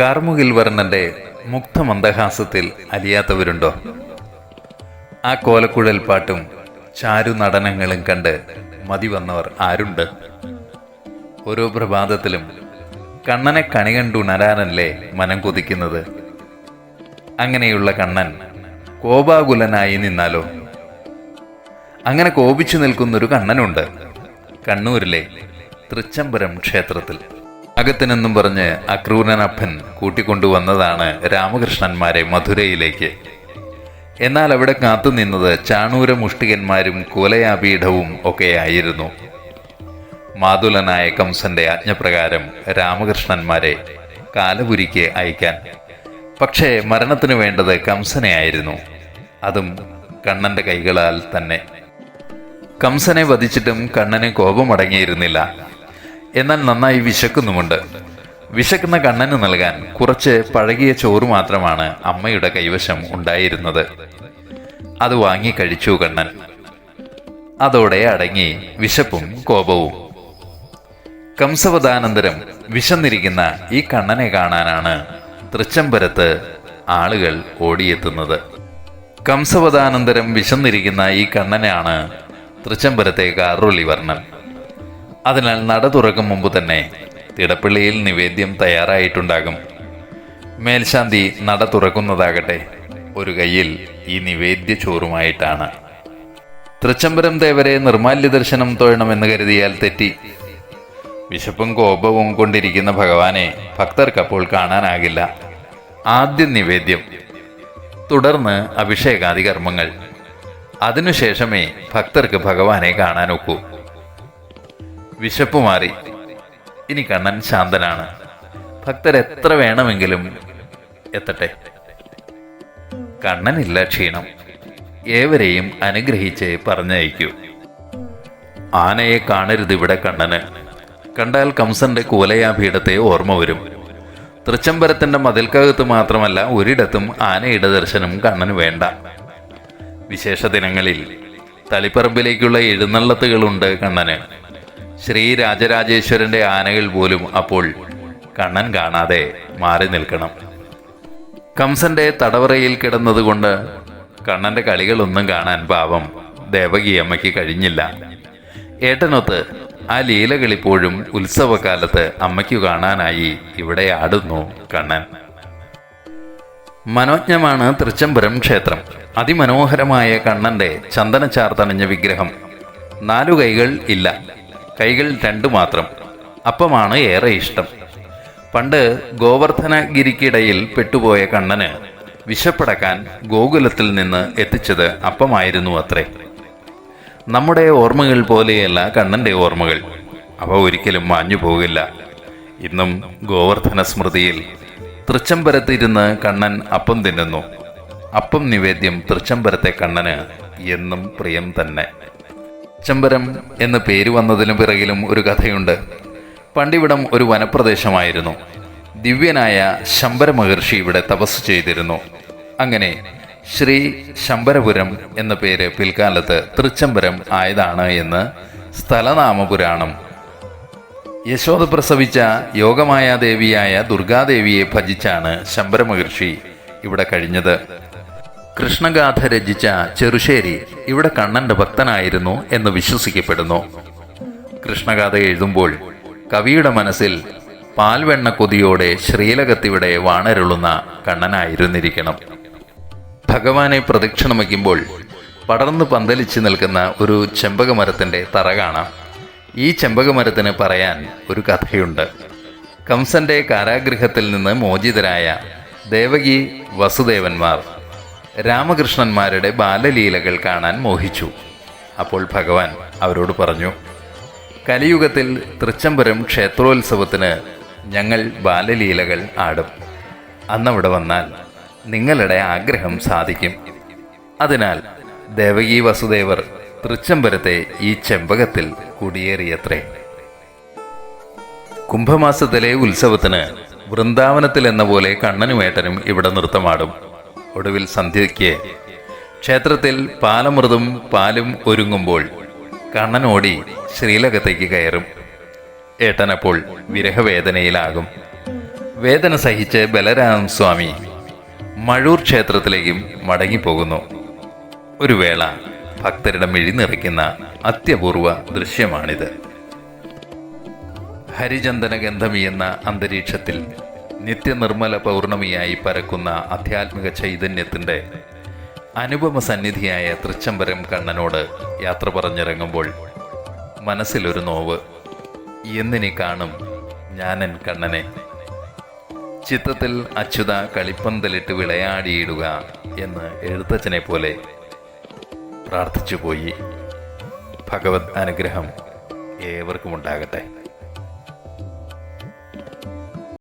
കാർമുകിൽ വർണന്റെ മുക്തമന്ദഹാസത്തിൽ അലിയാത്തവരുണ്ടോ? ആ കോലക്കുഴൽ പാട്ടും ചാരു നടനങ്ങളും കണ്ട് മതി വന്നവർ ആരുണ്ട്? ഓരോ പ്രഭാതത്തിലും കണ്ണനെ കണി കണ്ടുണരാനല്ലേ മനം കൊതിക്കുന്നത്? അങ്ങനെയുള്ള കണ്ണൻ കോപാകുലനായി നിന്നാലോ? അങ്ങനെ കോപിച്ചു നിൽക്കുന്നൊരു കണ്ണനുണ്ട് കണ്ണൂരിലെ തൃച്ചംബരം ക്ഷേത്രത്തിൽ. അകത്തിനെന്നും പറഞ്ഞ് അക്രൂരനപ്പൻ കൂട്ടിക്കൊണ്ടുവന്നതാണ് രാമകൃഷ്ണന്മാരെ മധുരയിലേക്ക്. എന്നാൽ അവിടെ കാത്തുനിന്നത് ചാണൂര മുഷ്ടികന്മാരും കുലയാപീഠവും ഒക്കെയായിരുന്നു. മാതുലനായ കംസന്റെ ആജ്ഞപ്രകാരം രാമകൃഷ്ണന്മാരെ കാലപുരിക്ക് അയക്കാൻ. പക്ഷേ മരണത്തിന് വേണ്ടത് കംസനെ ആയിരുന്നു അതും കണ്ണന്റെ കൈകളാൽ തന്നെ. കംസനെ വധിച്ചിട്ടും കണ്ണന് കോപമടങ്ങിയിരുന്നില്ല. എന്നാൽ നന്നായി വിശക്കുന്നുമുണ്ട്. വിശക്കുന്ന കണ്ണന് നൽകാൻ കുറച്ച് പഴകിയ ചോറ് മാത്രമാണ് അമ്മയുടെ കൈവശം ഉണ്ടായിരുന്നത്. അത് വാങ്ങി കഴിച്ചു കണ്ണൻ. അതോടെ അടങ്ങി വിശപ്പും കോപവും. കംസവദാനന്തരം വിശന്നിരിക്കുന്ന ഈ കണ്ണനെ കാണാനാണ് തൃച്ചംബരത്ത് ആളുകൾ ഓടിയെത്തുന്നത്. കംസവദാനന്തരം വിശന്നിരിക്കുന്ന ഈ കണ്ണനാണ് തൃച്ചംബരത്തെ കാറുള്ളി വർണൻ. അതിനാൽ നട തുറക്കും മുമ്പ് തന്നെ തിടപ്പള്ളിയിൽ നിവേദ്യം തയ്യാറായിട്ടുണ്ടാകും. മേൽശാന്തി നട തുറക്കുന്നതാകട്ടെ ഒരു കയ്യിൽ ഈ നിവേദ്യ ചോറുമായിട്ടാണ്. തൃച്ചംബരം ദേവരെ നിർമാല്യ ദർശനം തൊഴണമെന്ന് കരുതിയാൽ തെറ്റി. വിശപ്പും കോപവും കൊണ്ടിരിക്കുന്ന ഭഗവാനെ ഭക്തർക്ക് അപ്പോൾ കാണാനാകില്ല. ആദ്യ നിവേദ്യം. തുടർന്ന് അഭിഷേകാദി കർമ്മങ്ങൾ. അതിനുശേഷമേ ഭക്തർക്ക് ഭഗവാനെ കാണാനൊക്കൂ. വിശപ്പ് മാറി ഇനി കണ്ണൻ ശാന്തനാണ്. ഭക്തർ എത്ര വേണമെങ്കിലും എത്തട്ടെ. കണ്ണനില്ല ക്ഷീണം. ഏവരെയും അനുഗ്രഹിച്ച് പറഞ്ഞയക്കൂ. ആനയെ കാണരുത് ഇവിടെ കണ്ണന്. കണ്ടാൽ കംസന്റെ കൂലയാപീഠത്തെ ഓർമ്മ വരും. തൃച്ചംബരത്തിന്റെ മതിൽക്കകത്ത് മാത്രമല്ല ഒരിടത്തും ആനയുടെ ദർശനം കണ്ണന് വേണ്ട. വിശേഷ ദിനങ്ങളിൽ തളിപ്പറമ്പിലേക്കുള്ള എഴുന്നള്ളത്തുകളുണ്ട് കണ്ണന്. ശ്രീ രാജരാജേശ്വരന്റെ ആനകൾ പോലും അപ്പോൾ കണ്ണൻ കാണാതെ മാറി നിൽക്കണം. കംസന്റെ തടവറയിൽ കിടന്നതുകൊണ്ട് കണ്ണന്റെ കളികളൊന്നും കാണാൻ പാവം ദേവകിയമ്മയ്ക്ക് കഴിഞ്ഞില്ല. ഏട്ടനൊത്ത് ആ ലീലകളിപ്പോഴും ഉത്സവകാലത്ത് അമ്മയ്ക്കു കാണാനായി ഇവിടെ ആടുന്നു കണ്ണൻ. മനോജ്ഞമാണ് തൃച്ചംബരം ക്ഷേത്രം. അതിമനോഹരമായ കണ്ണന്റെ ചന്ദനച്ചാർത്തണിഞ്ഞ വിഗ്രഹം. നാലു കൈകൾ ഇല്ല. കൈകൾ രണ്ടു മാത്രം. അപ്പമാണ് ഏറെ ഇഷ്ടം. പണ്ട് ഗോവർദ്ധനഗിരിക്കിടയിൽ പെട്ടുപോയ കണ്ണന് വിശപ്പടക്കാൻ ഗോകുലത്തിൽ നിന്ന് എത്തിച്ചത് അപ്പമായിരുന്നു അത്രേ. നമ്മുടെ ഓർമ്മകൾ പോലെയല്ല കണ്ണന്റെ ഓർമ്മകൾ. അവ ഒരിക്കലും മാഞ്ഞു പോകില്ല. ഇന്നും ഗോവർദ്ധന സ്മൃതിയിൽ തൃച്ചംബരത്തിരുന്ന് കണ്ണൻ അപ്പം തിന്നുന്നു. അപ്പം നിവേദ്യം തൃച്ചംബരത്തെ കണ്ണന് എന്നും പ്രിയം തന്നെ. തൃച്ചംബരം എന്ന് പേര് വന്നതിനു പിറകിലും ഒരു കഥയുണ്ട്. പണ്ടിവിടം ഒരു വനപ്രദേശമായിരുന്നു. ദിവ്യനായ ശമ്പര മഹർഷി ഇവിടെ തപസ് ചെയ്തിരുന്നു. അങ്ങനെ ശ്രീ ശമ്പരപുരം എന്ന പേര് പിൽക്കാലത്ത് തൃച്ചംബരം ആയതാണ് എന്ന് സ്ഥലനാമപുരാണം. യശോദ പ്രസവിച്ച യോഗമായ ദേവിയായ ദുർഗാദേവിയെ ഭജിച്ചാണ് ശമ്പര മഹർഷി ഇവിടെ കഴിഞ്ഞത്. കൃഷ്ണഗാഥ രചിച്ച ചെറുശ്ശേരി ഇവിടെ കണ്ണന്റെ ഭക്തനായിരുന്നു എന്ന് വിശ്വസിക്കപ്പെടുന്നു. കൃഷ്ണഗാഥ എഴുതുമ്പോൾ കവിയുടെ മനസ്സിൽ പാൽവെണ്ണ കൊതിയോടെ ശ്രീലകത്തിവിടെ വാണരുളുന്ന കണ്ണനായിരുന്നിരിക്കണം. ഭഗവാനെ പ്രദക്ഷിണം വയ്ക്കുമ്പോൾ പടർന്നു പന്തലിച്ച് നിൽക്കുന്ന ഒരു ചെമ്പകമരത്തിന്റെ തറ കാണാം. ഈ ചെമ്പകമരത്തിന് പറയാൻ ഒരു കഥയുണ്ട്. കംസന്റെ കാരാഗൃഹത്തിൽ നിന്ന് മോചിതരായ ദേവകി വസുദേവന്മാർ രാമകൃഷ്ണന്മാരുടെ ബാലലീലകൾ കാണാൻ മോഹിച്ചു. അപ്പോൾ ഭഗവാൻ അവരോട് പറഞ്ഞു കലിയുഗത്തിൽ തൃച്ചംബരം ക്ഷേത്രോത്സവത്തിന് ഞങ്ങൾ ബാലലീലകൾ ആടും. അന്നവിടെ വന്നാൽ നിങ്ങളുടെ ആഗ്രഹം സാധിക്കും. അതിനാൽ ദേവകി വസുദേവർ തൃച്ചംബരത്തെ ഈ ചെമ്പകത്തിൽ കുടിയേറിയത്രേ. കുംഭമാസത്തിലെ ഉത്സവത്തിന് വൃന്ദാവനത്തിൽ എന്ന പോലെ കണ്ണനുമേട്ടനും ഇവിടെ നൃത്തമാടും. ഒടുവിൽ സന്ധ്യയ്ക്ക്. ക്ഷേത്രത്തിൽ പാലമൃതും പാലും ഒരുങ്ങുമ്പോൾ കണ്ണനോടി ശ്രീലകത്തേക്ക് കയറും. ഏട്ടനപ്പോൾ വിരഹവേദനയിലാകും. വേദന സഹിച്ച് ബലരാമ സ്വാമി മഴൂർ ക്ഷേത്രത്തിലേക്കും മടങ്ങിപ്പോകുന്നു. ഒരു വേള ഭക്തരുടെ മിഴി നിറയ്ക്കുന്ന അത്യപൂർവ ദൃശ്യമാണിത്. ഹരിചന്ദന ഗന്ധമിയെന്ന അന്തരീക്ഷത്തിൽ നിത്യനിർമ്മല പൗർണമിയായി പരക്കുന്ന ആധ്യാത്മിക ചൈതന്യത്തിന്റെ അനുപമ സന്നിധിയായ തൃച്ചംബരം കണ്ണനോട് യാത്ര പറഞ്ഞിറങ്ങുമ്പോൾ മനസ്സിലൊരു നോവ്. എന്നിനി കാണും ഞാനൻ കണ്ണനെ. ചിത്തത്തിൽ അച്യുത കളിപ്പന്തലിട്ട് വിളയാടിയിടുക എന്ന് എഴുത്തച്ഛനെ പോലെ പ്രാർത്ഥിച്ചുപോയി. ഭഗവത് അനുഗ്രഹം ഏവർക്കും ഉണ്ടാകട്ടെ